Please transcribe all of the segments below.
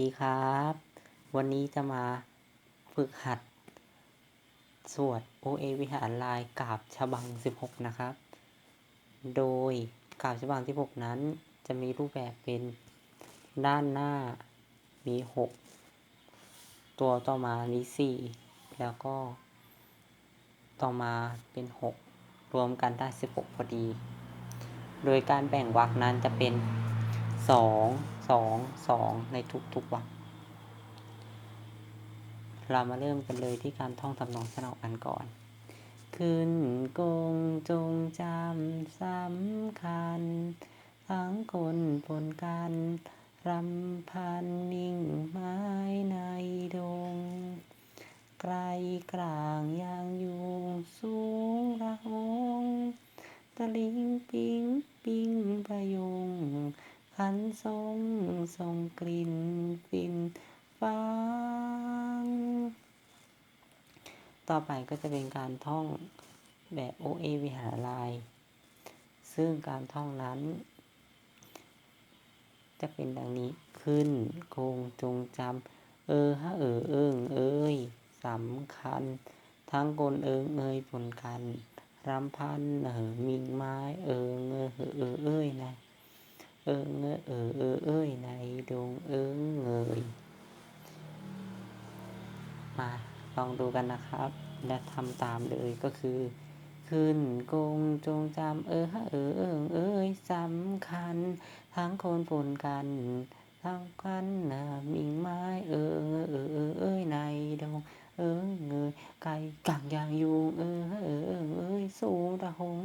ดีครับ วันนี้จะมาฝึกหัด สวด OA วิหารลายกาบฉบัง 16 นะครับ โดยกาบฉบัง 16 นั้นจะมีรูปแบบเป็นด้านหน้ามี 6 ตัวต่อมามี4แล้วก็ ต่อมาเป็น 6 รวมกันได้ 16 พอดี โดยการแบ่งวรรคนั้นจะเป็น 2 2 2ในทุกๆวรรคเรามาเริ่มกันเลยที่การท่องทำนองสนอกันก่อน ขึ้นกงจงจำสำคัญ ทั้งคนปนกันรำพันนิ่งไม้ในดง ไกลกลางยางยุงสูงระหงตะลิงปิงปิงประยง ขันทรงทรงกลิ่นฟินฟังต่อไปก็จะเป็นการท่องแบบ OA วิหารลาย ซึ่งการท่องนั้น จะเป็นดังนี้ขึ้นคงจงจำเออฮะเออเอิงเอ้ยสำคัญ ทั้งกลเอิงเอยผลกันรำพันเออมิงไม้เออเงอเออเออเอ้ยนะ เออเงอเออเออเอ้ยในดงเอิงเงยมาลองดูกันนะครับ และทำตามเลยก็คือ ขึ้นกงจงจำเออฮะเออเอิงเอ้ยสำคัญ ทั้งคนปนกันทั้งกันนะมิงไม้เออเออเออเอ้ยในดงเออเงยไก่กังยางยุงเออเออเออเอ้ยสูงระหง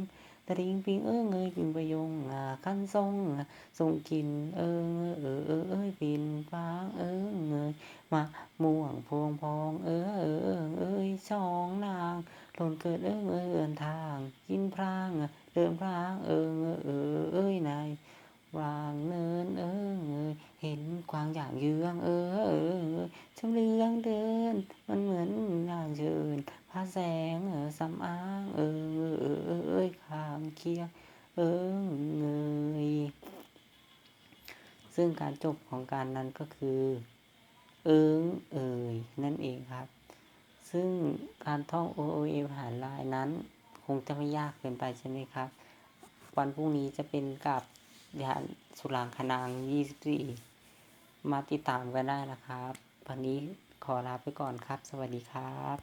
ตะลิงปิงเออเงยปิงประยงอ่าขั้นทรงอะทรงกินเออเงอเออเออเอ้ยปินฟางเออเงยมาม่วงพวงพองเออเออเออเอ้ยช่องนางหล่นเกิดเออเออเอินทางกินพรางอะเดินพรางเออเงเออเอ้ยนายวางเนินเออเงยเห็นกวางอย่างเยืองเออเออยชำเลืองเดิน มันเหมือนนางเชิญพระแสงเออสำอางเออเงอเออเออ เอ้ยข้างเคียงเออเงยซึ่งการจบของการนั้นก็คือ เอิงเอ่ยนั่นเองครับ ซึ่งการท่อง O O A ผ่านลายนั้น คงจะไม่ยากเกินไปใช่ไหมครับ วันพรุ่งนี้จะเป็นกับยานสุรางคนาง 24 มาติดตามกันได้นะครับ วันนี้ขอลาไปก่อนครับ สวัสดีครับ